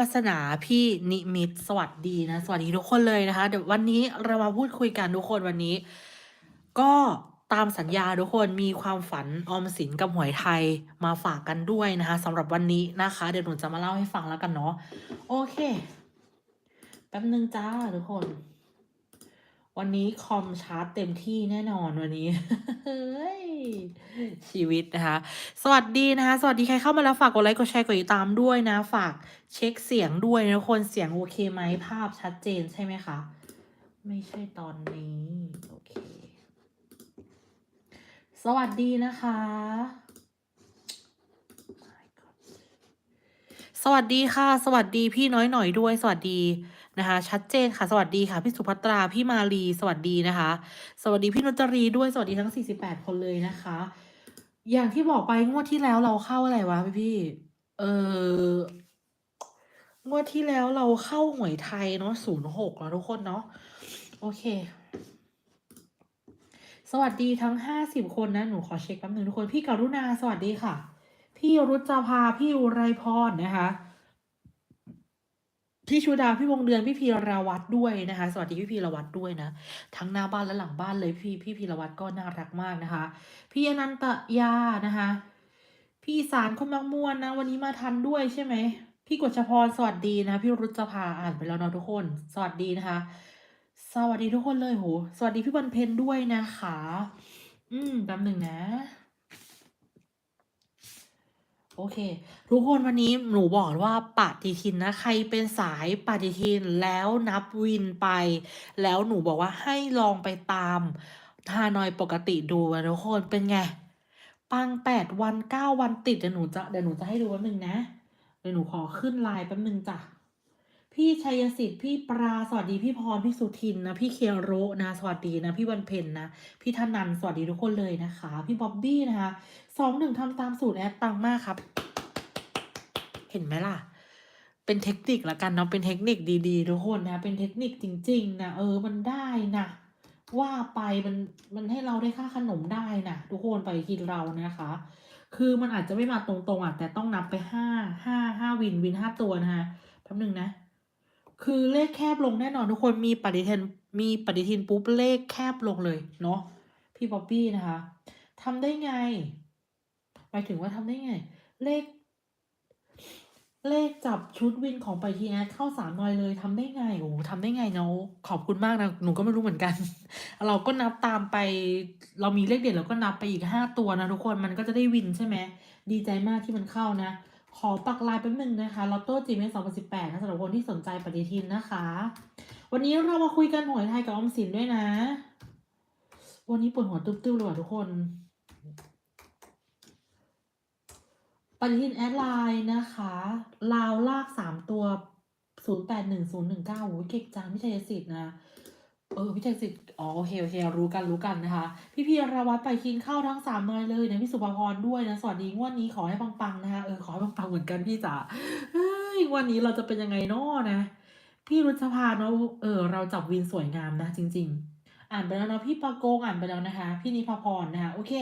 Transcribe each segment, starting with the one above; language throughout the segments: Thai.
วาสนาพี่นิมิตสวัสดีนะ สวัสดีทุกคนเลยนะคะ เดี๋ยววันนี้เรามาพูดคุยกันทุกคนวันนี้ ก็ตามสัญญาทุกคนมีความฝันออมสินกับหวยไทยมาฝากกันด้วยนะคะสำหรับวันนี้นะคะ เดี๋ยวหนูจะมาเล่าให้ฟังแล้วกันเนาะโอเคแป๊บนึงจ้าทุกคน วันนี้คอมชาร์จเต็มที่แน่นอนวันนี้เฮ้ยชีวิตนะคะ สวัสดีนะคะ สวัสดีใครเข้ามาแล้วฝากกดไลค์กดแชร์กดติดตามด้วยนะ ฝากเช็คเสียงด้วยนะคนเสียงโอเคไหมภาพชัดเจนใช่ไหมคะ ไม่ใช่ตอนนี้ โอเค สวัสดีนะคะ สวัสดีค่ะ สวัสดีพี่น้อยหน่อยด้วย สวัสดี นะคะ ชัดเจนค่ะ สวัสดีค่ะ พี่สุภัตรา พี่มาลี สวัสดีนะคะ สวัสดีพี่นจรีด้วย สวัสดีทั้ง 48 คนเลยนะคะ อย่างที่บอกไปงวดที่แล้วเราเข้าอะไรวะพี่พี่ เอองวดที่แล้วเราเข้าหวยไทยเนาะศูนย์หกแล้วทุกคนเนาะ โอเค สวัสดีทั้งห้าสิบคนนะ หนูขอเช็คแป๊บหนึ่งทุกคน พี่กรุณา สวัสดีค่ะ พี่รุจภา พี่อุไรพรนะคะ พี่ชูดาพี่วงเดือนพี่พีรวัตรด้วยนะคะ สวัสดีพี่พีรวัตรด้วยนะ ทั้งหน้าบ้านและหลังบ้านเลยพี่พี่พีรวัตรก็น่ารักมากนะคะ พี่อนันตยานะคะ พี่สารคนมักม่วนนะ วันนี้มาทันด้วยใช่ไหมพี่กฤษพรสวัสดีนะ พี่รุจภาอ่านไปแล้วเนาะทุกคน สวัสดีนะคะ สวัสดีทุกคนเลยโหสวัสดีพี่บรรเพนด้วยนะคะ อืมแป๊บหนึ่งนะ โอเค ทุกคนวันนี้หนูบอกว่าปฏิทินนะ ใครเป็นสายปฏิทินแล้วนับวินไป แล้วหนูบอกว่าให้ลองไปตามทานอยปกติดูอะทุกคนเป็นไง ปังแปดวันเก้าวันติดเดี๋ยวหนูจะเดี๋ยวหนูจะให้ดูแป๊บนึงนะเดี๋ยวหนูขอขึ้นไลน์แป๊บนึงจ้ะ พี่ชัยสิทธิ์พี่ปราสวัสดีพี่พรพี่สุทินนะพี่เคโรนะสวัสดีนะพี่วันเพ็ญนะพี่ธนันสวัสดีทุกคนเลยนะคะ พี่บ๊อบบี้นะคะสองหนึ่งทำตามสูตรแอดตังมากครับ เห็นไหมล่ะ เป็นเทคนิคละกันเนาะเป็นเทคนิคดีๆทุกคนนะ เป็นเทคนิคจริง ๆนะเออมันได้นะว่าไปมันมันให้เราได้ค่าขนมได้นะทุกคนไปกินเรานะคะ คือมันอาจจะไม่มาตรงๆอะแต่ต้องนับไปห้าห้าห้าวินวินห้าตัวนะคะแป๊บหนึ่งนะ คือเลขแคบลงแน่นอนทุกคนมีปฏิทินมีปฏิทินปุ๊บเลขแคบลงเลยเนาะพี่ป๊อปปี้นะคะทำได้ไงหมายถึงว่าทำได้ไง เลข เลขจับชุดวินของปฏิทินแอดเข้าสามหน่อยเลยทำได้ไงโอ้ทำได้ไงเนาะขอบคุณมากนะหนูก็ไม่รู้เหมือนกัน เราก็นับตามไป เรามีเลขเด็ดเราก็นับไปอีกห้าตัวนะทุกคนมันก็จะได้วินใช่ไหมดีใจมากที่มันเข้านะ ขอปักลายแป๊บนึงนะคะลอตโต้จีเมสองพันสิบแปดนะสำหรับคนที่สนใจปฏิทินนะคะ วันนี้เรามาคุยกันหวยไทยกับออมสินด้วยนะ วันนี้ปวดหัวตึ๊บๆเลยว่ะทุกคนปฏิทินแอดไลน์นะคะ ลาวลากสามตัวศูนย์แปดหนึ่งศูนย์หนึ่งเก้าโอ้ยเก่งจังพี่ชัยสิทธิ์นะ เออพี่ชัยสิทธิ์อ๋อโอเคโอเครู้กันรู้กันนะคะ พี่พีรวัตรไปคิงเข้าวทั้งสามนอยเลยนะพี่สุภพรด้วยนะ สวัสดีงวดนี้ขอให้ปังๆนะคะเออขอให้ปังๆเหมือนกันพี่จ๋าเฮ้ยวันนี้เราจะเป็นยังไงนาะนะ พี่รุชภาเนาะเออ เราจับวินสวยงามนะ จริงๆอ่านไปแล้วเนาะพี่ปาโกงอ่านไปแล้วนะคะ พี่นิพพรนะคะโอเค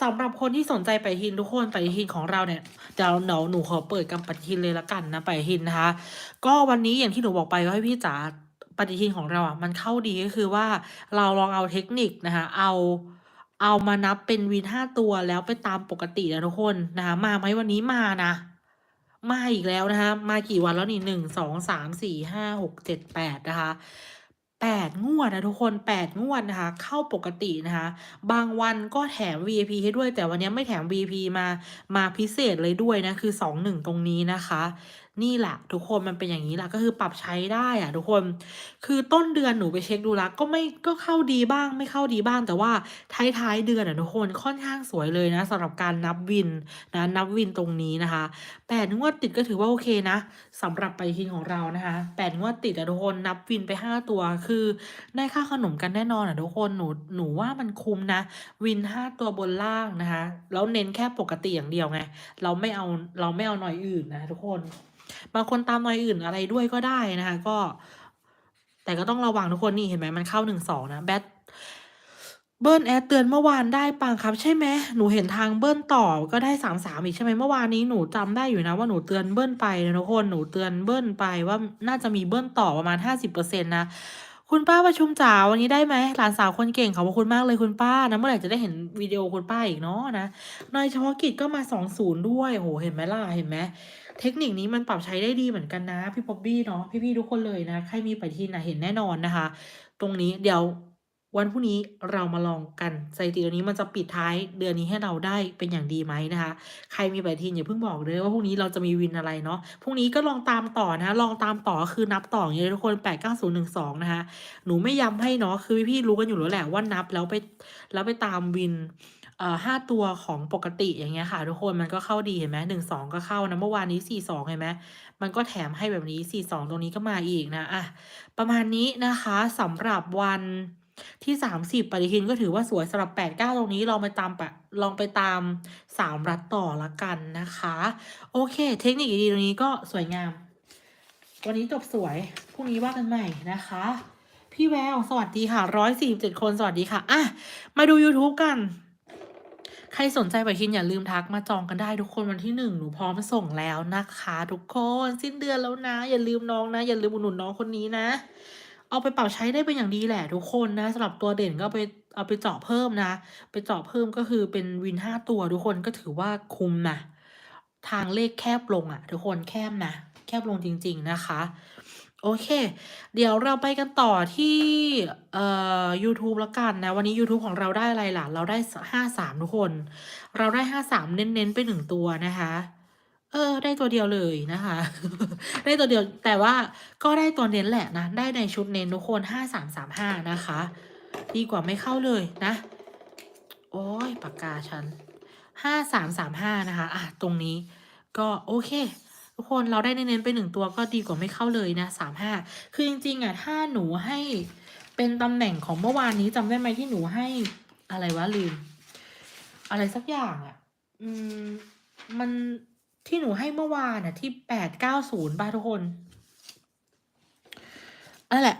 สำหรับคนที่สนใจไปฏิทินทุกคนไปฏิทินของเราเนี่ยเดี๋ยวเดี๋ยวหนูขอเปิดกับปฏิทินเลยละกันนะไปฏิทินนะคะ ก็วันนี้อย่างที่หนูบอกไปว่าให้พี่จ๋า ฏิทินของเราอะมันเข้าดีก็คือว่าเราลองเอาเทคนิคนะคะเอาเอามานับเป็นวินห้าตัวแล้วไปตามปกตินะทุกคนนะคะมาไหมวันนี้มานะมาอีกแล้วนะคะมากี่วันแล้วนี่หนึ่งสองสามสี่ห้าหกเจ็ดแปดนะคะแปดงวดนะทุกคนแปดงวดนะคะ เข้าปกตินะคะ บางวันก็แถม VIP ให้ด้วยแต่วันนี้ไม่แถม VIP มามาพิเศษเลยด้วยนะ คือสองหนึ่งตรงนี้นะคะ นี่แหละทุกคนมันเป็นอย่างนี้แหละก็คือปรับใช้ได้อะทุกคน คือต้นเดือนหนูไปเช็คดูแล้วก็ไม่ก็เข้าดีบ้าง ไม่เข้าดีบ้าง แต่ว่าท้ายท้ายๆเดือนอะทุกคนค่อนข้างสวยเลยนะสำหรับการนับวินนะนับวินตรงนี้นะคะแปดงวดติดก็ถือว่าโอเคนะสำหรับไปทินของเรานะคะแปดงวดติดอะทุกคนนับวินไปห้าตัวคือได้ค่าขนมกันแน่นอนอะทุกคนหนูหนูว่ามันคุ้มนะ วินห้าตัวบนล่างนะคะแล้วเน้นแค่ปกติอย่างเดียวไงเราไม่เอาเราไม่เอาหน่อยอื่นนะทุกคน บางคนตามหน่วยอื่นอะไรด้วยก็ได้นะคะ ก็ แต่ก็ต้องระวังทุกคนนี่เห็นไหมมันเข้าหนึ่งสองนะแบทเบิ้ลแอดเตือนเมื่อวานได้ปังครับใช่ไหมหนูเห็นทางเบิ้ลต่อก็ได้สามสามอีกใช่ไหมเมื่อวานนี้หนูจำได้อยู่นะว่าหนูเตือนเบิ้ลไปนะทุกคนหนูเตือนเบิ้ลไปว่าน่าจะมีเบิ้ลต่อประมาณห้าสิบเปอร์เซ็นต์นะคุณป้าประชุมจ๋าวันนี้ได้ไหมหลานสาวคนเก่งขอบคุณมากเลยคุณป้านะเมื่อไหร่จะได้เห็นวิดีโอคุณป้าอีกเนาะนะนายเฉพาะกิจก็มาสองศูนย์ด้วยโหเห็นไหมล่ะเห็นไหม เทคนิคนี้มันปรับใช้ได้ดีเหมือนกันนะพี่ป๊อบบี้เนาะพี่ๆทุกคนเลยนะใครมีปฏิทินนะเห็นแน่นอนนะคะ ตรงนี้เดี๋ยววันพรุ่งนี้เรามาลองกันสถิติตัวนี้มันจะปิดท้ายเดือนนี้ให้เราได้เป็นอย่างดีไหมนะคะ ใครมีปฏิทินอย่าเพิ่งบอกเลยว่าพรุ่งนี้เราจะมีวินอะไรเนาะพรุ่งนี้ก็ลองตามต่อนะ ลองตามต่อคือนับต่ออย่างเงี้ยทุกคนแปดเก้าศูนย์หนึ่งสองนะคะหนูไม่ย้ำให้เนาะคือพี่ๆรู้กันอยู่แล้วแหละว่านับแล้วไปแล้วไปตามวิน ห้าตัวของปกติอย่างเงี้ยค่ะ ทุกคนมันก็เข้าดีเห็นไหมหนึ่งสองก็เข้านะเมื่อวานนี้สี่สองเห็นไหมมันก็แถมให้แบบนี้สี่สองตรงนี้ก็มาอีกนะอะประมาณนี้นะคะสำหรับวันที่สามสิบปฏิทินก็ถือว่าสวยสำหรับแปดเก้าตรงนี้ลองไปตามปะลองไปตามสามรัดต่อละกันนะคะ โอเค เทคนิคดีๆตรงนี้ก็สวยงาม วันนี้จบสวย พรุ่งนี้ว่ากันใหม่นะคะ พี่แวว สวัสดีค่ะร้อยสี่สิบเจ็ดคน สวัสดีค่ะ อะ มาดู YouTube กัน ใครสนใจปฏิทินอย่าลืมทักมาจองกันได้ทุกคนวันที่หนึ่งหนูพร้อมส่งแล้วนะคะ ทุกคนสิ้นเดือนแล้วนะ อย่าลืมน้องนะ อย่าลืมอุดหนุนน้องคนนี้นะ เอาไปปรับใช้ได้เป็นอย่างดีแหละทุกคนนะสำหรับตัวเด่นก็ไปเอาไปเจาะเพิ่มนะ ไปเจาะเพิ่มก็คือเป็นวินห้าตัวทุกคนก็ถือว่าคุ้มนะทางเลขแคบลงอะ่ะ ทุกคนแคบนะ แคบลงจริง ๆนะคะ โอเค เดี๋ยวเราไปกันต่อที่เอ่อ YouTube แล้วกันนะ วันนี้ YouTube ของเราได้อะไรล่ะ เราได้ห้าสามทุกคน เราได้ห้าสามเน้นๆ ไปหนึ่งตัวนะคะ เออ ได้ตัวเดียวเลยนะคะ ได้ตัวเดียวแต่ว่าก็ได้ตัวเน้นแหละนะ ได้ในชุดเน้นทุกคนห้าสามสามห้านะคะ ดีกว่าไม่เข้าเลยนะ โอ้ยปากกาฉันห้าสามสามห้านะคะ อะ ตรงนี้ก็โอเค ทุกคนเราได้เน้นๆไปหนึ่งตัวก็ดีกว่าไม่เข้าเลยนะสามห้าคือจริงๆอะถ้าหนูให้เป็นตำแหน่งของเมื่อวานนี้จำได้ไหมที่หนูให้อะไรวะลืม อะไรสักอย่างอะ อืม มันที่หนูให้เมื่อวานอะ ที่แปดเก้าศูนย์ป่ะทุกคนนั่นแหละ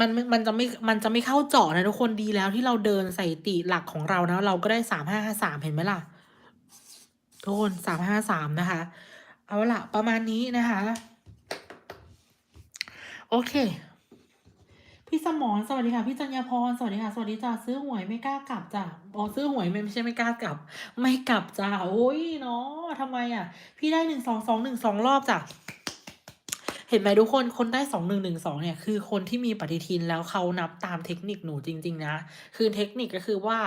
มันมันมันจะไม่มันจะไม่เข้าเจาะนะทุกคนดีแล้วที่เราเดินใส่ติหลักของเรานะเราก็ได้สามห้าห้าสามเห็นไหมล่ะทุกคนสามห้าสามนะคะ เอาละประมาณนี้นะคะ โอเค พี่สมรสวัสดีค่ะ พี่จัญญาพรสวัสดีค่ะ สวัสดีจ้าซื้อหวยไม่กล้ากลับจ้ะอ๋อซื้อหวยไม่ไม่ใช่ไม่กล้ากลับ ไม่กลับจ้าโอ้ยเนาะทำไมอะ พี่ได้หนึ่งสองสองหนึ่งสองรอบจ้ะเห็นไหมทุกคนคนได้สองหนึ่งหนึ่งสองเนี่ยคือคนที่มีปฏิทินแล้วเขานับตามเทคนิคหนูจริง ๆ นะ คือเทคนิคก็คือว่า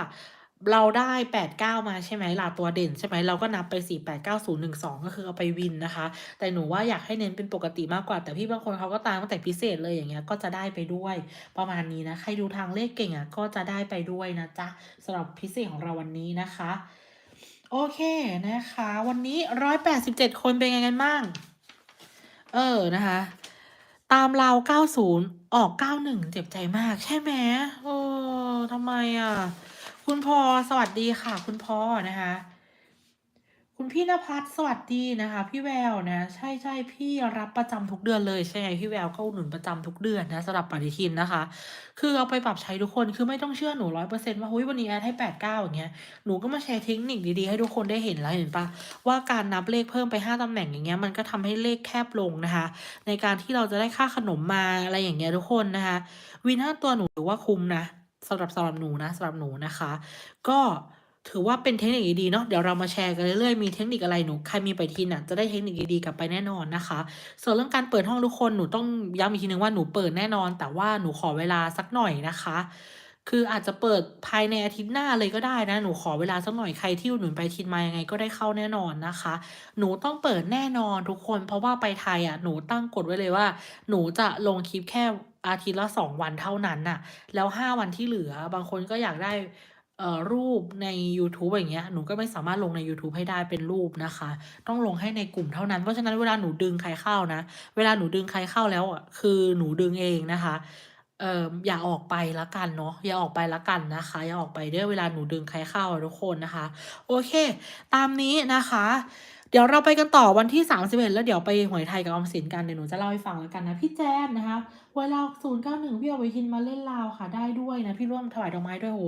เราได้แปดเก้ามาใช่ไหมล่ะตัวเด่นใช่ไหมเราก็นับไปสี่แปดเก้าศูนย์หนึ่งสองก็คือเอาไปวินนะคะ แต่หนูว่าอยากให้เน้นเป็นปกติมากกว่า แต่พี่บางคนเขาก็ตามตั้งแต่พิเศษเลยอย่างเงี้ยก็จะได้ไปด้วย ประมาณนี้นะ ใครดูทางเลขเก่งอะก็จะได้ไปด้วยนะจ๊ะสำหรับพิเศษของเราวันนี้นะคะ โอเคนะคะ วันนี้ร้อยแปดสิบเจ็ดคนเป็นไงกันบ้าง เออนะคะ ตามเราเก้าศูนย์ออกเก้าหนึ่งเจ็บใจมากใช่ไหมโอ้ทำไมอะ คุณพอสวัสดีค่ะ คุณพอนะคะ คุณพี่นภัสสวัสดีนะคะ พี่แววนะ ใช่ใช่พี่รับประจำทุกเดือนเลยใช่ไงพี่แววก็อุดหนุนประจำทุกเดือนนะสำหรับปฏิทินนะคะ คือเอาไปปรับใช้ทุกคนคือไม่ต้องเชื่อหนูร้อยเปอร์เซ็นต์ว่าเฮ้ยวันนี้แอดให้แปดเก้าอย่างเงี้ยหนูก็มาแชร์เทคนิคดีๆให้ทุกคนได้เห็นแล้วเห็นปะว่าการนับเลขเพิ่มไปห้าตำแหน่งอย่างเงี้ยมันก็ทำให้เลขแคบลงนะคะ ในการที่เราจะได้ค่าขนมมาอะไรอย่างเงี้ยทุกคนนะคะวินห้าตัวหนูถือว่าคุ้มนะ สำหรับสำหรับหนูนะสำหรับหนูนะคะ ก็ถือว่าเป็นเทคนิคดีเนาะเดี๋ยวเรามาแชร์กันเรื่อยๆมีเทคนิคอะไรหนูใครมีไปทีน่ะจะได้เทคนิคดีๆกลับไปแน่นอนนะคะ ส่วนเรื่องการเปิดห้องทุกคนหนูต้องย้ำอีกทีนึงว่าหนูเปิดแน่นอน แต่ว่าหนูขอเวลาสักหน่อยนะคะ คืออาจจะเปิดภายในอาทิตย์หน้าเลยก็ได้นะ หนูขอเวลาสักหน่อยใครที่หนุนไปทินมายังไงก็ได้เข้าแน่นอนนะคะ หนูต้องเปิดแน่นอนทุกคน เพราะว่าไปไทยอะหนูตั้งกฎไว้เลยว่า หนูจะลงคลิปแค่ อาทิตย์ละสองวันเท่านั้นน่ะ แล้วห้าวันที่เหลือบางคนก็อยากได้เอ่อรูปใน YouTube อย่างเงี้ยหนูก็ไม่สามารถลงใน YouTube ให้ได้เป็นรูปนะคะ ต้องลงให้ในกลุ่มเท่านั้น เพราะฉะนั้นเวลาหนูดึงใครเข้านะ เวลาหนูดึงใครเข้าแล้วอะคือหนูดึงเองนะคะเอ่ออย่าออกไปละกันเนาะอย่าออกไปละกันนะคะ อย่าออกไปเด้อเวลาหนูดึงใครเข้าทุกคนนะคะ โอเค ตามนี้นะคะ เดี๋ยวเราไปกันต่อวันที่ 31 แล้วเดี๋ยวไปหวยไทยกับออมสินกันเดี๋ยวหนูจะเล่าให้ฟังแล้วกันนะพี่แจนนะคะ หวยเรา091พี่เอาไปทินมาเล่นลาวค่ะได้ด้วยนะ พี่ร่วมถวายดอกไม้ด้วยโห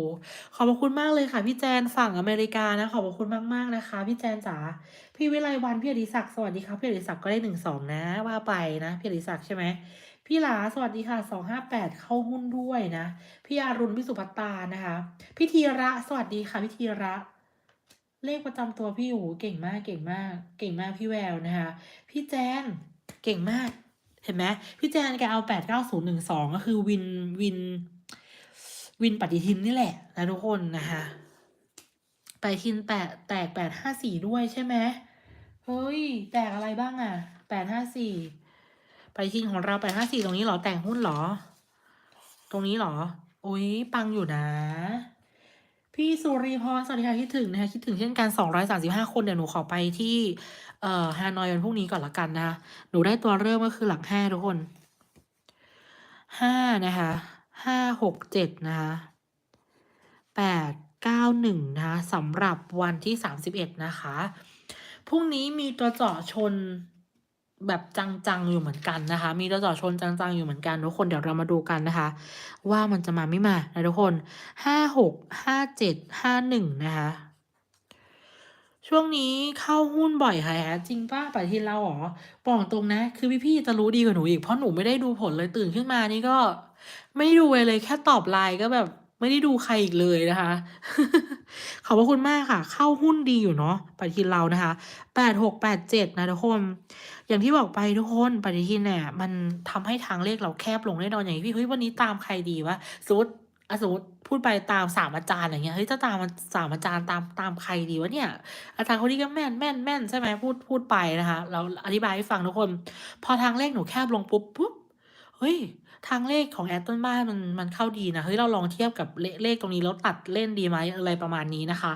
ขอบคุณมากเลยค่ะ พี่แจนฝั่งอเมริกานะ ขอบคุณมากๆนะคะ พี่แจนจ๋าพี่วิไลวันพี่อดิศักดิ์สวัสดีครับพี่อดิศักดิ์ก็ได้หนึ่งสองนะว่าไปนะพี่อดิศักดิ์ใช่ไหมพี่หลาสวัสดีค่ะสองห้าแปดเข้าหุ้นด้วยนะ พี่อารุณพี่สุภัตานะคะ พี่ธีระสวัสดีค่ะพี่ธีระเลขประจำตัวพี่โอ้โหเก่งมากเก่งมาก เก่งมากพี่แววนะคะ พี่แจนเก่งมาก เห็นไหมพี่แจนแกเอาแปดเก้าศูนย์หนึ่งสองก็คือวินวิน วินปฏิทินนี่แหละนะทุกคนนะคะปฏิทินแตกแตกแปดห้าสี่ด้วยใช่ไหมเฮ้ย แตกอะไรบ้างอะแปดห้าสี่ปฏิทินของเราแปดห้าสี่ตรงนี้หรอแต่งหุ้นหรอ ตรงนี้หรอโอ้ยปังอยู่นะ พี่สุริพรสวัสดีค่ะคิดถึงนะคะคิดถึงเช่นกันสองร้อยสามสิบห้าคนเดี๋ยวหนูขอไปที่เอ่อฮานอยวันพรุ่งนี้ก่อนละกันนะหนูได้ตัวเริ่มก็คือหลักห้าทุกคนห้านะคะห้าหกเจ็ดนะคะแปดเก้าหนึ่งนะคะสำหรับวันที่สามสิบเอ็ดนะคะพรุ่งนี้มีตัวเจาะชน แบบจังๆอยู่เหมือนกันนะคะ มีตัวจาะชนจังๆอยู่เหมือนกันทุกคนเดี๋ยวเรามาดูกันนะคะ ว่ามันจะมาไม่มานะทุกคนห้าหกห้าเจ็ดห้าหนึ่งนะคะช่วงนี้เข้าหุ้นบ่อยค่ะแฮะจริงป้าปฏิทินเราเหรอบอกตรงนะ คือพี่ๆจะรู้ดีกว่าหนูอีกเพราะหนูไม่ได้ดูผลเลยตื่นขึ้นมานี่ก็ ไม่ดูเลยแค่ตอบไลน์ก็แบบ ไม่ได้ดูใครอีกเลยนะคะ ขอบพระคุณมากค่ะ เข้าหุ้นดีอยู่เนาะปฏิทินเรานะคะแปดหกแปดเจ็ดนะทุกคน อย่างที่บอกไปทุกคนปฏิทินเนี่ยมันทำให้ทางเลขเราแคบลงแน่นอนอย่างที่พี่เฮ้ยวันนี้ตามใครดีวะสมมติอสมมติพูดไปตามสามอาจารย์อย่างเงี้ยเฮ้ยจะตามสามอาจารย์ตามตามใครดีวะเนี่ย อาจารย์คนนี้ก็แม่นแม่นแม่นใช่ไหมพูดพูดไปนะคะ เราอธิบายให้ฟังทุกคน พอทางเลขหนูแคบลงปุ๊บปุ๊บเฮ้ย ทางเลขของแอดต้นบ้านมันมันเข้าดีนะเฮ้ยเราลองเทียบกับเลเลขตรงนี้แล้วตัดเล่นดีไหมอะไรประมาณนี้นะคะ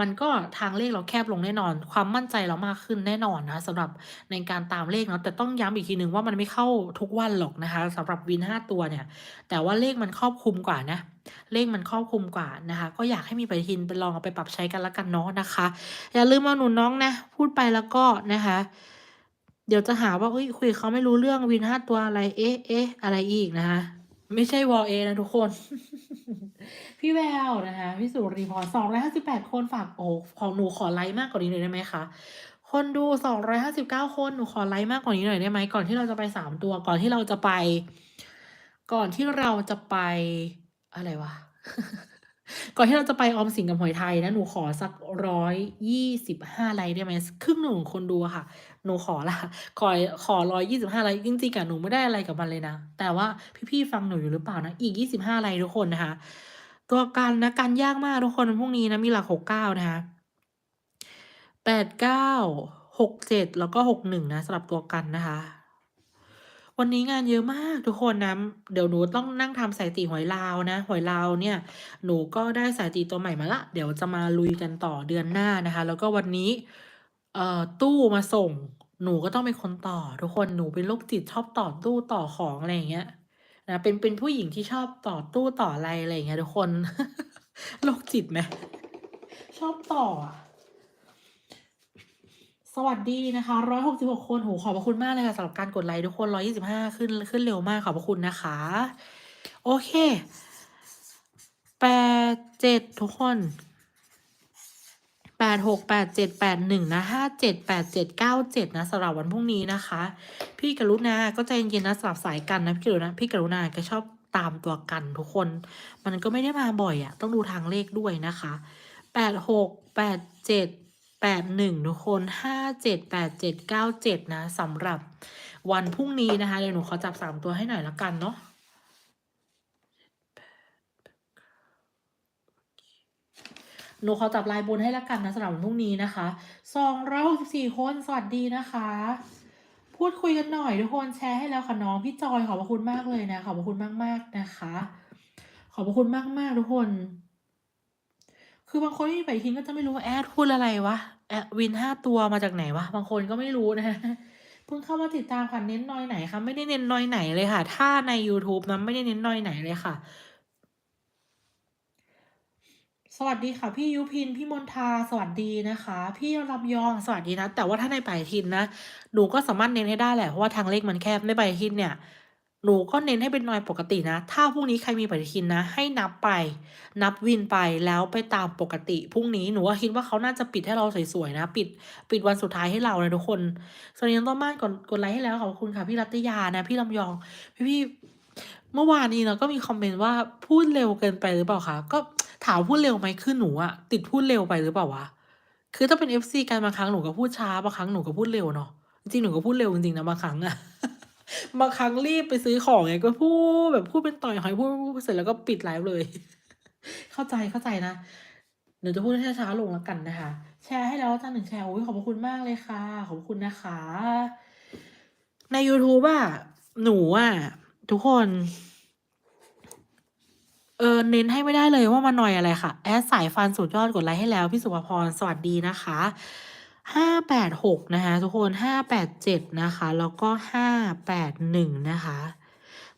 มันก็ทางเลขเราแคบลงแน่นอน ความมั่นใจเรามากขึ้นแน่นอนนะสำหรับในการตามเลขเนาะแต่ต้องย้ำอีกทีหนึ่งว่ามันไม่เข้าทุกวันหรอกนะคะสำหรับวินห้าตัวเนี่ย แต่ว่าเลขมันครอบคลุมกว่านะเลขมันครอบคลุมกว่านะคะ ก็อยากให้มีปฏิทินไปลองเอาไปปรับใช้กันละกันเนาะนะคะ อย่าลืมเอาหนุนน้องนะ พูดไปแล้วก็นะคะ เดี๋ยวจะหาว่าเอ้ยคุยเขาไม่รู้เรื่องวินห้าตัวอะไรเอ๊ะเอ๊ะอะไรอีกนะคะไม่ใช่วอลเอนะทุกคน พี่แววนะคะพี่สุริพรสองร้อยห้าสิบแปดคนฝากโอ้ของหนูขอไลค์มากกว่านี้หน่อยได้ไหมคะคนดูสองร้อยห้าสิบเก้าคนหนูขอไลค์มากกว่านี้หน่อยได้ไหมก่อนที่เราจะไปสามตัว ก่อนที่เราจะไป ก่อนที่เราจะไปอะไรวะ ก่อนที่เราจะไปออมสินกับหวยไทยนะหนูขอสักร้อยยี่สิบห้าไลค์ได้ไหมครึ่งหนึ่งของคนดูค่ะ หนูขอละขอขอร้อยยี่สิบห้าไลค์จริงๆอะหนูไม่ได้อะไรกับมันเลยนะ แต่ว่าพี่ๆฟังหนูอยู่หรือเปล่านะอีกยี่สิบห้าไลค์ทุกคนนะคะ ตัวกันนะกันยากมากทุกคนพรุ่งนี้นะมีหลักหกเก้านะคะแปดเก้าหกเจ็ดแล้วก็หกหนึ่งนะสำหรับตัวกันนะคะ วันนี้งานเยอะมากทุกคนนะ เดี๋ยวหนูต้องนั่งทำสถิติหวยลาวนะหวยลาวเนี่ย หนูก็ได้สถิติตัวใหม่มาละ เดี๋ยวจะมาลุยกันต่อเดือนหน้านะคะ แล้วก็วันนี้ เอ่อ ตู้มาส่ง หนูก็ต้องเป็นคนต่อ ทุกคน หนูเป็นโรคจิตชอบต่อตู้ต่อของอะไรอย่างเงี้ย นะ เป็น เป็นผู้หญิงที่ชอบต่อตู้ต่ออะไรอะไรอย่างเงี้ยทุกคน โรคจิตไหม ชอบต่ออะ วัสดีนะคะร้อยหกสิบหกคนโหขอบพระคุณมากเลยค่ะสำหรับการกดไลค์ทุกคนร้อยี่สิบห้าขึ้นขึ้นเร็วมากขอบพระคุณนะคะ โอเคแปดเจ็ดทุกคนแปดหกแปดเจ็ดแปดหนึ่งนะห้าเจ็ดแปดเจ็ดเก้าเจ็ดนะสำหรับวันพรุ่งนี้นะคะ พี่กรุณาก็ใจเย็นๆนะสลับสายกันนะพี่กรุณาพี่กรุณาก็ชอบตามตัวกันทุกคน มันก็ไม่ได้มาบ่อยอะ่ะต้องดูทางเลขด้วยนะคะแปดหกแปดเจ็ด แปดหนึ่งทุกคนห้าเจ็ดแปดเจ็ดเก้าเจ็ดนะสำหรับวันพรุ่งนี้นะคะ เดี๋ยวหนูขอจับสามตัวให้หน่อยละกันเนาะหนูขอจับลายบนให้ละกันนะสำหรับวันพรุ่งนี้นะคะสองร้อยหกสิบสี่คนสวัสดีนะคะ พูดคุยกันหน่อยทุกคนแชร์ให้แล้วค่ะน้องพี่จอยขอบพระคุณมากเลยนะ ขอบพระคุณมากมากๆนะคะ ขอบพระคุณมากมากๆทุกคน คือบางคนที่ไปทิ้งก็จะไม่รู้ว่าแอดพูดอะไรวะแอดวินห้าตัวมาจากไหนวะบางคนก็ไม่รู้นะเพิ่งเข้ามาติดตามค่ะเน้นน้อยไหนคะไม่ได้เน้นน้อยไหนเลยค่ะ ถ้าใน YouTube นะไม่ได้เน้นน้อยไหนเลยค่ะสสวัสดีค่ะ พี่ยุพินพี่มนทาสวัสดีนะคะ พี่ลำยองสวัสดีนะ แต่ว่าถ้าในปฏิทินนะหนูก็สามารถเน้นให้ได้แหละเพราะว่าทางเลขมันแคบในปฏิทินเนี่ย หนูก็เน้นให้เป็นนอยปกตินะ ถ้าพรุ่งนี้ใครมีปฏิทินนะ ให้นับไป นับวินไปแล้วไปตามปกติพรุ่งนี้หนูว่าคิดว่าเขาน่าจะปิดให้เราสวยๆนะ ปิด ปิดวันสุดท้ายให้เรานะทุกคนสวัสดีน้องต้นบ้านกดกดไลค์ให้แล้วขอบคุณค่ะพี่รัตยานะ พี่ลำยองพี่ๆเมื่อวานนี้เราก็มีคอมเมนต์ว่าพูดเร็วเกินไปหรือเปล่าคะก็ถามพูดเร็วไหมคือหนูอะติดพูดเร็วไปหรือเปล่าวะคือถ้าเป็น FC กันบางครั้งหนูก็พูดช้าบางครั้งหนูก็พูดเร็วเนาะจริงหนูก็พูดเร็วจริงๆนะบางครั้งอะ บางครั้งรีบไปซื้อของไงก็พูดแบบพูดเป็นต่อยหอยพูดๆๆเสร็จแล้วก็ปิดไลฟ์เลย เข้าใจเข้าใจนะเดี๋ยวจะพูดให้ช้าลงแล้วกันนะคะ แชร์ให้แล้วจ้ะ1แชร์โอุ๊ยขอบคุณมากเลยค่ะ ขอบคุณนะคะ ในยูทูบอะหนูอะทุกคน เออเน้นให้ไม่ได้เลยว่ามันนอยอะไรค่ะ แอดสายฟันสุดยอดกดไลค์ให้แล้ว พี่สุภพร สวัสดีนะคะ ห้าแปดหกนะคะทุกคนห้าแปดเจ็ดนะคะแล้วก็ห้าแปดหนึ่งนะคะ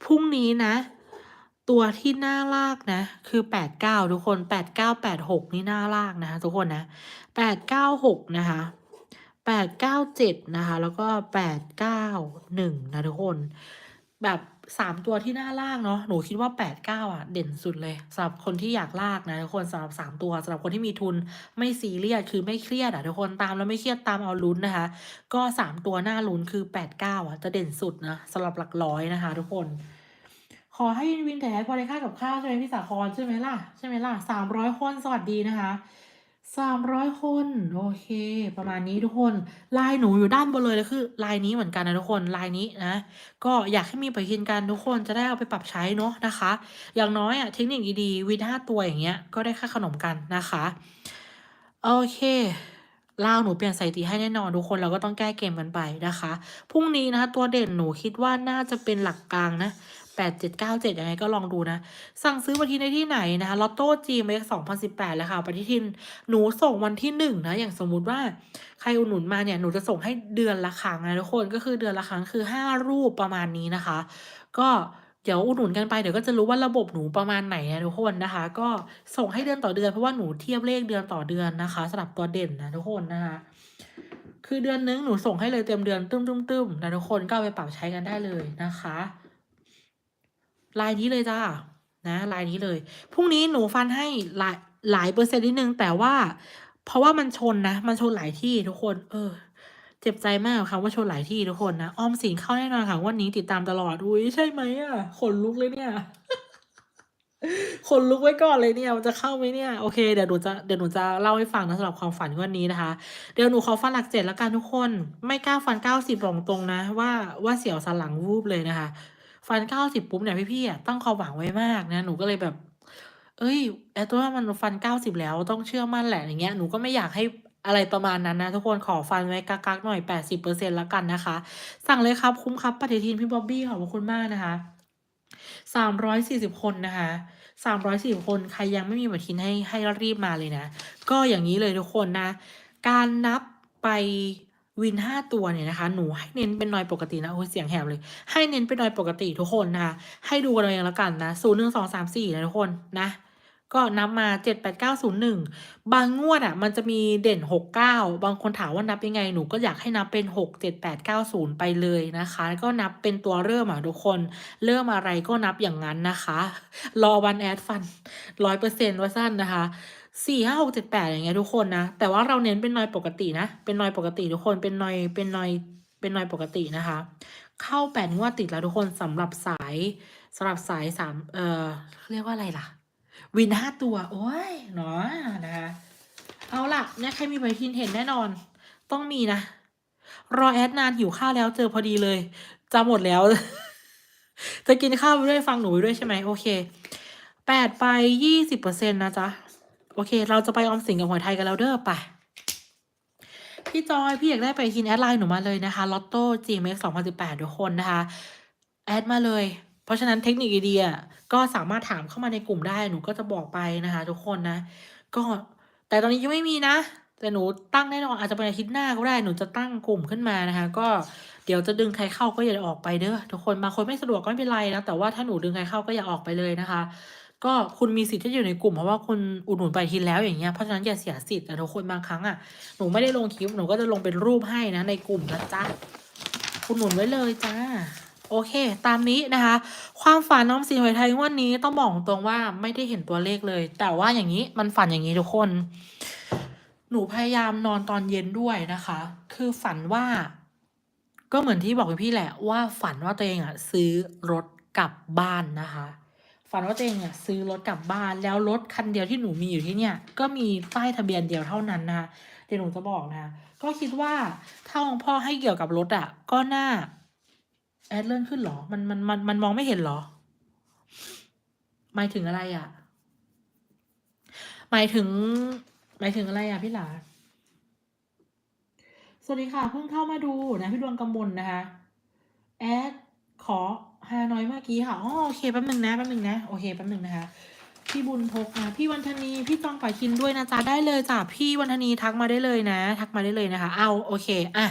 พรุ่งนี้นะ ตัวที่หน้าลากนะ คือแปดเก้าทุกคนแปดเก้าแปดหกนี่หน้าลากนะคะทุกคนนะแปดเก้าหกนะคะแปดเก้าเจ็ดนะคะ แล้วก็แปดเก้าหนึ่งนะทุกคน แบบ 3ตัวที่น่าลากเนาะหนูคิดว่า89อะเด่นสุดเลยสำหรับคนที่อยากลากนะทุกคนสำหรับ3ตัวสำหรับคนที่มีทุนไม่ซีเรียสคือไม่เครียดอะทุกคนตามแล้วไม่เครียดตามเอาลุ้นนะคะ ก็3ตัวน่าลุ้นคือ89อะจะเด่นสุดนะสำหรับหลักร้อยนะคะ ทุกคน ขอให้วินแท้พอได้ค่ากับข้าวใช่ไหมพี่สาครใช่ไหมล่ะใช่ไหมล่ะ300คนสวัสดีนะคะ 300คน โอเค ประมาณนี้ทุกคนลน์หนูอยู่ด้านบนเลยแล้วคือลน์นี้เหมือนกันนะทุกคนลน์นี้นะ ก็อยากให้มีปฏิทินกันทุกคนจะได้เอาไปปรับใช้เนาะนะคะ อย่างน้อยอะเทคนิคดีๆวิน5ตัวอย่างเงี้ยก็ได้ค่าขนมกันนะคะ โอเคลาวหนูเปลี่ยนสถิติให้แน่นอนทุกคนเราก็ต้องแก้เกมกันไปนะคะพรุ่งนี้นะคะตัวเด่นหนูคิดว่าน่าจะเป็นหลักกลางนะ 8797 ยังไงก็ลองดูนะ สั่งซื้อปฏิทินได้ที่ไหนนะคะ Lotto GMX 2018 แล้วค่ะปฏิทินหนูส่งวันที่ 1 นะ อย่างสมมุติว่าใครอุดหนุนมาเนี่ย หนูจะส่งให้เดือนละครั้งนะทุกคนก็คือเดือนละครั้งคือ 5 รูปประมาณนี้นะคะ ก็เดี๋ยวอุดหนุนกันไปเดี๋ยวก็จะรู้ว่าระบบหนูประมาณไหนนะทุกคนนะคะ ก็ส่งให้เดือนต่อเดือนเพราะว่าหนูเทียบเลขเดือนต่อเดือนนะคะสำหรับตัวเด่นนะทุกคนนะคะคือเดือนหนึ่งหนูส่งให้เลยเต็มเดือนตึ้มๆๆนะทุกคนก็ไปปรับใช้กันได้เลยนะคะ ลายนี้เลยจ้ะนะลายนี้เลยพรุ่งนี้หนูฟันให้หลายหลายเปอร์เซ็นต์นิดนึงแต่ว่า เพราะว่ามันชนนะ มันชนหลายที่ทุกคน เออ เจ็บใจมากกับคำว่าชนหลายที่ทุกคนนะออมสินเข้าแน่นอนค่ะวดนี้ติดตามตลอดอุ๊ยใช่ไหมอะขนลุกเลยเนี่ยขนลุกไว้ก่อนเลยเนี่ยมันจะเข้าไหมเนี่ย?โอเคเดี๋ยวหนูจะเดี๋ยวหนูจะเล่าให้ฟังนะสำหรับความฝันวดนี้นะคะ เดี๋ยวหนูขอฟันหลัก7แล้วกันทุกคน ไม่กล้าฟัน90บอกตรงนะ ว่าว่าเสียวสันหลังวูบเลยนะคะ ฟัน90ปุ๊บเนี่ยพี่ๆตั้งความหวังไว้มากนะหนูก็เลยแบบเฮ้ยแอดว่ามันฟัน90แล้วต้องเชื่อมั่นแหละอย่างเงี้ยหนูก็ไม่อยากให้อะไรประมาณนั้นนะทุกคนขอฟันไว้กักๆหน่อย 80%แล้วกันนะคะ สั่งเลยครับคุ้มครับปฏิทินพี่บ๊อบบี้ขอบคุณมากนะคะ 340 คนนะคะ340 คนใครยังไม่มีปฏิทินให้ให้รีบมาเลยนะ ก็อย่างงี้เลยทุกคนนะ การนับไป วิน5ตัวเนี่ยนะคะ หนูให้เน้นเป็นนอยปกตินะโอ๊ยเสียงแหบเลย ให้เน้นเป็นนอยปกติทุกคนนะคะ ให้ดูกันเองแล้วกันนะ0 1 2 3 4นะทุกคนนะ ก็นับมา7 8 9 0 1บางงวดอะมันจะมีเด่น6 9บางคนถามว่านับยังไงหนูก็อยากให้นับเป็น6 7 8 9 0ไปเลยนะคะ ก็นับเป็นตัวเริ่มอะทุกคน เริ่มอะไรก็นับอย่างงั้นนะคะ รอวันแอดฟัน100%ว่าซั่นนะคะ 4 5 6 7 8อย่างเงี้ยทุกคนนะ แต่ว่าเราเน้นเป็นนอยปกตินะ เป็นนอยปกติทุกคน เป็นนอย เป็นนอย เป็นนอยปกตินะคะ เข้า8งวดติดแล้วทุกคนสำหรับสายสำหรับสาย3เออเรียกว่าอะไรล่ะ วิน5ตัว โอ๊ยเนาะนะคะ เอาล่ะเนี่ยใครมีปฏิทินเห็นแน่นอน ต้องมีนะ รอแอดนานหิวข้าวแล้วเจอพอดีเลย จะหมดแล้ว จะกินข้าวไปด้วยฟังหนูไปด้วยใช่ไหม?โอเค8ไป20%นะจ๊ะ โอเค เราจะไปออมสินกับหวยไทยกันแล้วเด้อไปพี่จอยพี่อยากได้ไปฏิทินแอดไลน์หนูมาเลยนะคะ Lotto GMX 2018ทุกคนนะคะ แอดมาเลย เพราะฉะนั้นเทคนิคไอเดีๆอะก็สามารถถามเข้ามาในกลุ่มได้หนูก็จะบอกไปนะคะ ทุกคนนะ ก็แต่ตอนนี้ยังไม่มีนะ แต่หนูตั้งแน่นอนอาจจะเป็นอาทิตย์หน้าก็ได้หนูจะตั้งกลุ่มขึ้นมานะคะ ก็เดี๋ยวจะดึงใครเข้าก็อย่าออกไปเด้อทุกคนบางคนไม่สะดวกก็ไม่เป็นไรนะแต่ว่าถ้าหนูดึงใครเข้าก็อย่าออกไปเลยนะคะ ก็คุณมีสิทธิ์ที่อยู่ในกลุ่มเพราะว่าคุณอุดหนุนไปทีแล้วอย่างเงี้ยเพราะฉะนั้นอย่าเสียสิทธิ์แต่ทุกคนบางครั้งอะหนูไม่ได้ลงคลิปหนูก็จะลงเป็นรูปให้นะในกลุ่มนะจ๊ะอุดหนุนไว้เลยจ้าโอเค ตามนี้นะคะ ความฝันน้องสีหอยไทยวันนี้ต้องบอกตรงว่าไม่ได้เห็นตัวเลขเลย แต่ว่าอย่างนี้มันฝันอย่างนี้ทุกคน หนูพยายามนอนตอนเย็นด้วยนะคะ คือฝันว่า ก็เหมือนที่บอกพี่แหละว่าฝันว่าตัวเองอะซื้อรถกลับบ้านนะคะ ฝันว่าตัวเองอะซื้อรถกลับบ้านแล้วรถคันเดียวที่หนูมีอยู่ที่เนี่ยก็มีป้ายทะเบียนเดียวเท่านั้นนะคะเดี๋ยวหนูจะบอกนะคะก็คิดว่าถ้าองพ่อให้เกี่ยวกับรถอะ ก็น่าแอดเลื่อนขึ้นเหรอมันมันมันมันมองไม่เห็นเหรอ หมายถึงอะไรอะ หมายถึง หมายถึงอะไรอะพี่หลาสวัสดีค่ะเพิ่งเข้ามาดูนะพี่ดวงกำมลนะคะแอดขอ ฮานอยเมื่อกี้ค่ะอ๋อโอเคแป๊บหนึ่งนะแป๊บหนึ่งนะโอเคแป๊บหนึ่งนะคะพี่บุญพกนะพี่วันธนีพี่ตองป่าคินด้วยนะจ๊ะได้เลยจ้ะพี่วันธนีทักมาได้เลยนะ ทักมาได้เลยนะคะ เอาโอเคอะ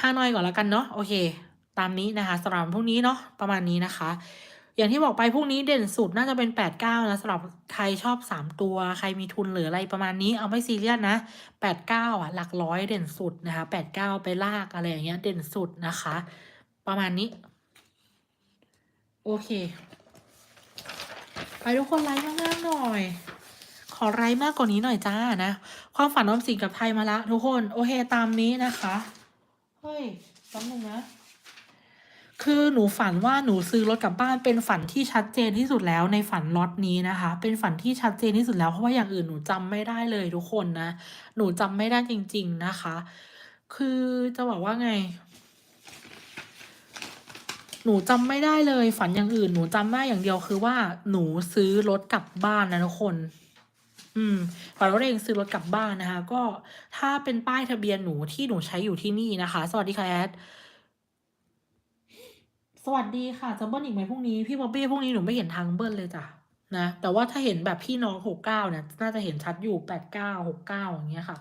ฮานอยก่อนแล้วกันเนาะโอเค ตามนี้นะคะสำหรับพรุ่งนี้เนาะประมาณนี้นะคะ อย่างที่บอกไปพรุ่งนี้เด่นสุดน่าจะเป็นแปดเก้านะสำหรับใครชอบสามตัวใครมีทุนหรืออะไรประมาณนี้เอาไม่ซีเรียสนะแปดเก้าอะหลักร้อยเด่นสุดนะคะแปดเก้าไปลากอะไรอย่างเงี้ยเด่นสุดนะคะ ประมาณนี้ โอเค ไปทุกคนไลค์มากๆหน่อย ขอไลค์มากกว่านี้หน่อยจ้านะ ความฝันน้อมสิงกับไทยมาละทุกคน โอเคตามนี้นะคะ เฮ้ยแป๊บนึงนะ คือหนูฝันว่าหนูซื้อรถกลับบ้านเป็นฝันที่ชัดเจนที่สุดแล้วในฝันล็อตนี้นะคะ เป็นฝันที่ชัดเจนที่สุดแล้วเพราะว่าอย่างอื่นหนูจำไม่ได้เลยทุกคนนะ หนูจำไม่ได้จริง ๆนะคะ คือจะบอกว่าไง หนูจำไม่ได้เลย ฝันอย่างอื่น หนูจำได้อย่างเดียวคือว่าหนูซื้อรถกลับบ้านนะทุกคน อืมฝันว่าเองซื้อรถกลับบ้านนะคะ ก็ถ้าเป็นป้ายทะเบียนหนูที่หนูใช้อยู่ที่นี่นะคะ สวัสดีค่ะแอดสวัสดีค่ะจะเบิ้ลอีกไหมพรุ่งนี้พี่บ๊อบบี้พรุ่งนี้หนูไม่เห็นทางเบิ้ลเลยจ้ะนะแต่ว่าถ้าเห็นแบบพี่น้องหกเก้าเนี่ยน่าจะเห็นชัดอยู่แปดเก้าหกเก้าอย่างเงี้ยค่ะ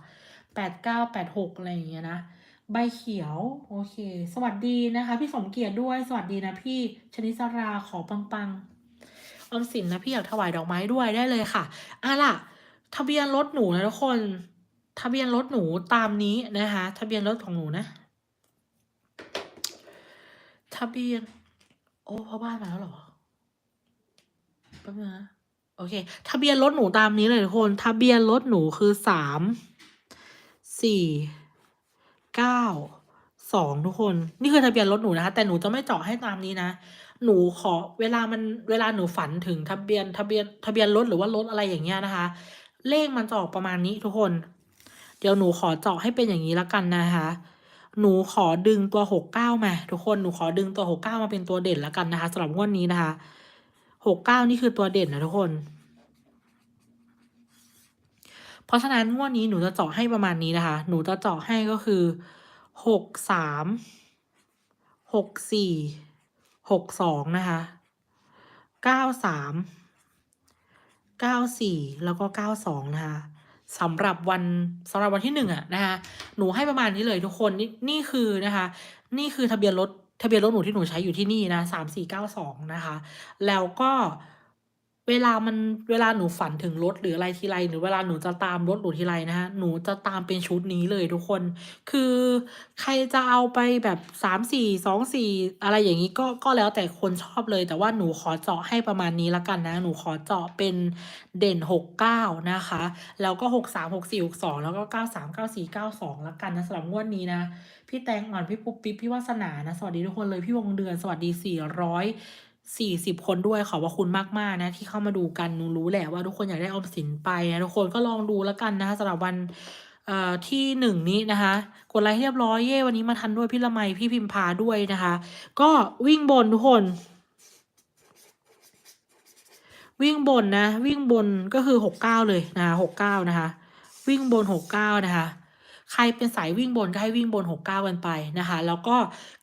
แปดเก้าแปดหกอะไรอย่างเงี้ยนะ ใบเขียว โอเค สวัสดีนะคะ พี่สมเกียรติด้วย สวัสดีนะพี่ชนิสราขอปังปังๆออมสินนะพี่อยากถวายดอกไม้ด้วยได้เลยค่ะอะล่ะ ทะเบียนรถหนูนะทุกคน ทะเบียนรถหนูตามนี้นะคะ ทะเบียนรถของหนูนะ ทะเบียน โอ้พ่อบ้านมาแล้วเหรอแป๊บนึงนะโอเค ทะเบียนรถหนูตามนี้เลยทุกคน ทะเบียนรถหนูคือสามสี่ เก้าสองทุกคน นี่คือทะเบียนรถหนูนะคะ แต่หนูจะไม่เจาะให้ตามนี้นะ หนูขอเวลามันเวลาหนูฝันถึงทะเบียนทะเบียนทะเบียนรถหรือว่ารถอะไรอย่างเงี้ยนะคะ เลขมันจะออกประมาณนี้ทุกคน เดี๋ยวหนูขอเจาะให้เป็นอย่างนี้ละกันนะคะ หนูขอดึงตัวหกเก้ามา ทุกคนหนูขอดึงตัวหกเก้ามาเป็นตัวเด่นแล้วกันนะคะสำหรับงวดนี้นะคะหกเก้านี่คือตัวเด่นนะทุกคน เพราะฉะนั้นงวดนี้หนูจะเจาะให้ประมาณนี้นะคะ หนูจะเจาะให้ก็คือหกสามหกสี่หกสองนะคะเก้าสามเก้าสี่แล้วก็เก้าสองนะคะสำหรับวันสำหรับวันที่หนึ่งอะนะคะหนูให้ประมาณนี้เลยทุกคนนี่นี่คือนะคะ นี่คือทะเบียนรถทะเบียนรถหนูที่หนูใช้อยู่ที่นี่นะสามสี่เก้าสองนะคะ แล้วก็ เวลามันเวลาหนูฝันถึงรถหรืออะไรทีไรหรือเวลาหนูจะตามรถหนูทีไรนะคะหนูจะตามเป็นชุดนี้เลยทุกคน คือใครจะเอาไปแบบสามสี่สองสี่อะไรอย่างนี้ก็ก็แล้วแต่คนชอบเลย แต่ว่าหนูขอเจาะให้ประมาณนี้ละกันนะ หนูขอเจาะเป็นเด่นหกเก้านะคะ แล้วก็หกสามหกสี่หกสองแล้วก็เก้าสามเก้าสี่เก้าสองละกันนะสำหรับงวดนี้นะพี่แตงอ่อนพี่ปุ๊บปิ๊บพี่วาสนานะสวัสดีทุกคนเลยพี่วงเดือนสวัสดีสี่ร้อย สี่สิบคนด้วยขอบพระคุณมากๆนะที่เข้ามาดูกันนูรู้แหละว่าทุกคนอยากได้ออมสินไปนะทุกคนก็ลองดูแล้วกันนะคะสำหรับวันที่หนึ่งนี้นะคะกดไลค์ให้เรียบร้อยเย่วันนี้มาทันด้วยพี่ละไมพี่พิมพาด้วยนะคะ ก็วิ่งบนทุกคน วิ่งบนนะ วิ่งบนก็คือหกเก้าเลยนะคะหกเก้านะคะ วิ่งบนหกเก้านะคะ ใครเป็นสายวิ่งบนก็ให้วิ่งบนหกเก้ากันไปนะคะ แล้วก็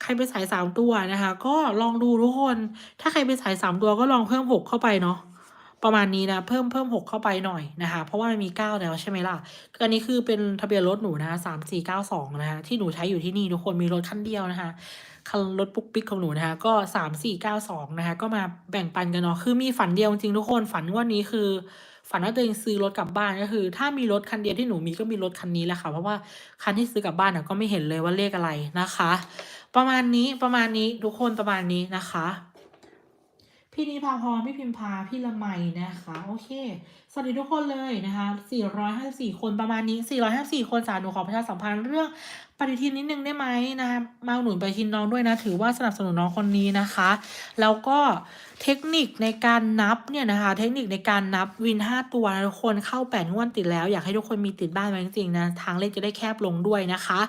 ใครเป็นสายสามตัวนะคะ ก็ลองดูทุกคน ถ้าใครเป็นสายสามตัวก็ลองเพิ่มหกเข้าไปเนาะประมาณนี้นะเพิ่มเพิ่มหกเข้าไปหน่อยนะคะ เพราะว่ามันมีเก้าแล้วใช่ไหมล่ะอันนี้คือเป็นทะเบียนรถหนูนะสามสี่เก้าสองนะคะที่หนูใช้อยู่ที่นี่ทุกคนมีรถคันเดียวนะคะคันรถปุ๊กปิ๊กของหนูนะคะก็สามสี่เก้าสองนะคะก็มาแบ่งปันกันเนาะคือมีฝันเดียวจริงทุกคนฝันวันนี้คือ ฝันว่าตัวเองซื้อรถกลับบ้านก็คือ ถ้ามีรถคันเดียวที่หนูมีก็มีรถคันนี้แหละค่ะ เพราะว่าคันที่ซื้อกลับบ้านน่ะก็ไม่เห็นเลยว่าเลขอะไรนะคะ ประมาณนี้ประมาณนี้ทุกคนประมาณนี้นะคะ พี่นิพาพรพี่พิมพาพี่ละไมนะคะ โอเค วัสดีทุกคนเลยนะคะ 454 คนประมาณนี้ 454 คนสาหนูขอประชาสัมพันธ์เรื่องปฏิทินนิดนึงได้ไหมนะคะมาหนุนปฏิทินน้องด้วยนะ ถือว่าสนับสนุนน้องคนนี้นะคะ แล้วก็เทคนิคในการนับเนี่ยนะคะ เทคนิคในการนับวิน 5 ตัวนะทุกคนเข้า8งวดติดแล้ว อยากให้ทุกคนมีติดบ้านไว้จริงๆนะทางเลขจะได้แคบลงด้วยนะคะ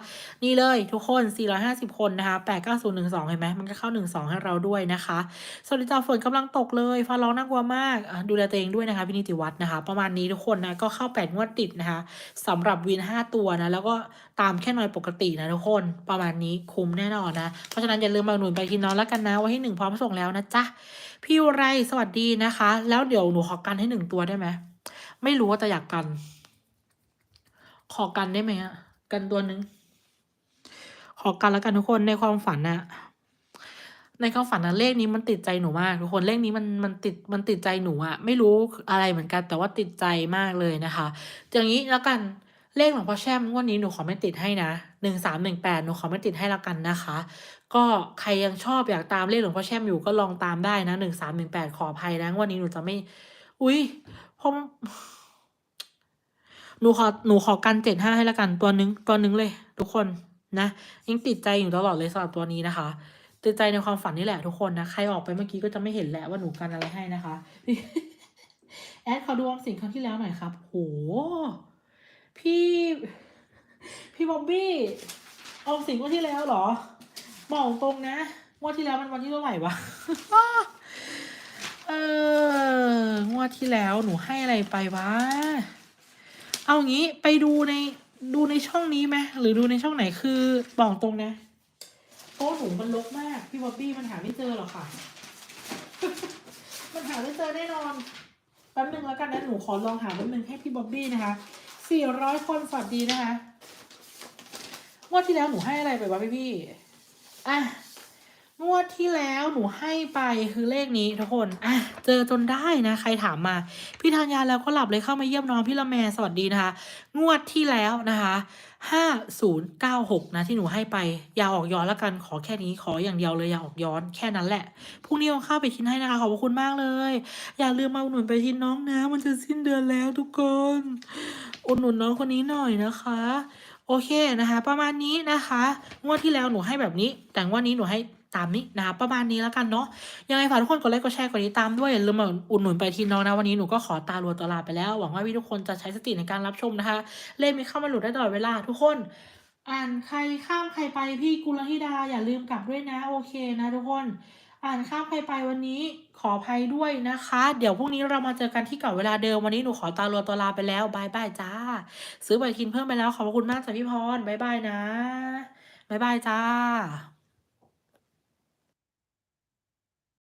นี่เลยทุกคน 450 คนนะคะ 89012 เห็นไหมมันก็เข้า 12 ให้เราด้วยนะคะสวัสดีจ้าฝนกำลังตกเลยฟ้าร้องน่ากลัวมากดูแลตัวเองด้วยนะคะพี่นิติวัฒน์นะคะประมาณนี้ทุกคนนะ ก็เข้าแปดงวดติดนะคะสำหรับวินห้าตัวนะ แล้วก็ตามแค่น้อยปกตินะทุกคน ประมาณนี้คุ้มแน่นอนนะ เพราะฉะนั้นอย่าลืมมาหนุนไปทีน้องแล้วกันนะไว้ให้หนึ่งพร้อมส่งแล้วนะจ๊ะ พี่ไรสวัสดีนะคะ แล้วเดี๋ยวหนูขอกันให้หนึ่งตัวได้ไหม ไม่รู้ว่าจะอยากกัน ขอกันได้ไหมอะกันตัวหนึ่งขอกันแล้วกันทุกคนในความฝันนะ ในความฝันนะเลขนี้มันติดใจหนูมากทุกคนเลขนี้มันมันติดมันติดใจหนูอะไม่รู้อะไรเหมือนกัน แต่ว่าติดใจมากเลยนะคะ อย่างนี้แล้วกันเลขหลวงพ่อแช่มงวดนี้หนูขอไม่ติดให้นะหนึ่งสามหนึ่งแปดหนูขอไม่ติดให้ละกันนะคะ ก็ใครยังชอบอยากตามเลขหลวงพ่อแช่มอยู่ก็ลองตามได้นะหนึ่งสามหนึ่งแปดขออภัยนะงวันนี้หนูจะไม่ อุ้ยผมหนูขอหนูขอกันเจ็ดห้าให้ละกันตัวหนึงตัวหนึงเลย ทุกคนนะยังติดใจอยู่ตลอดเลยสำหรับตัวนี้นะคะ ติดใจในความฝันนี่แหละทุกคนนะ ใครออกไปเมื่อกี้ก็จะไม่เห็นแหละว่าหนูกันอะไรให้นะคะ แอดขอดูออมสินครั้งที่แล้วหน่อยครับ โห พี่ พี่บ๊อบบี้ออมสินงวดที่แล้วเหรอบอกตรงนะงวดที่แล้วมันวันที่เท่าไหร่วะเอองวดที่แล้วหนูให้อะไรไปวะ เอางี้ไปดูในดูในช่องนี้ไหมหรือดูในช่องไหนคือบอกตรงนะ โต๊ะหนูมันลกมาก พี่บ๊อบบี้มันหาไม่เจอหรอกค่ะ มันหาไม่เจอแน่นอนแป๊บนึงแล้วกันนะหนูขอลองหาแป๊บนึงให้พี่บ๊อบบี้นะคะสี่ร้อยคนสวัสดีนะคะงวดที่แล้วหนูให้อะไรไปวะพี่พี่อะ งวดที่แล้วหนูให้ไปคือเลขนี้ทุกคนอะเจอจนได้นะ ใครถามมา พี่ทานยาแล้วก็หลับเลยเข้ามาเยี่ยมน้องพี่ละแมสวัสดีนะคะ งวดที่แล้วนะคะห้าศูนย์เก้าหกนะที่หนูให้ไปอย่าออกย้อนแล้วกันขอแค่นี้ขออย่างเดียวเลยอย่าออกย้อนแค่นั้นแหละพรุ่งนี้เอาข้าวไปทิ้นให้นะคะขอบคุณมากเลย อย่าลืมมาอุดหนุนไปทิ้นน้องนะ มันจะสิ้นเดือนแล้วทุกคนอุดหนุนน้องคนนี้หน่อยนะคะโอเคนะคะ ประมาณนี้นะคะ งวดที่แล้วหนูให้แบบนี้ แต่งวดนี้หนูให้ ตามนี้นะคะประมาณนี้แล้วกันเนาะยังไงฝากทุกคนกดไลค์กดแชร์กดติดตามด้วยอย่าลืมมาอุดหนุนไปทีน้องนะวันนี้หนูก็ขอตาลัวตลาไปแล้วหวังว่าพี่ทุกคนจะใช้สติในการรับชมนะคะ เล่มมีเข้ามาหลุดได้ตลอดเวลาทุกคน อ่านใครข้ามใครไปพี่กุลธิดาอย่าลืมกลับด้วยนะโอเคนะทุกคนอ่านข้ามใครไปวันนี้ขออภัยด้วยนะคะ เดี๋ยวพรุ่งนี้เรามาเจอกันที่เก่าเวลาเดิมวันนี้หนูขอตาลัวตัวลาไปแล้วบายบายจ้า ซื้อใบทินเพิ่มไปแล้วขอบคุณมากจ้ะพี่พรบายบายนะบายบายจ้า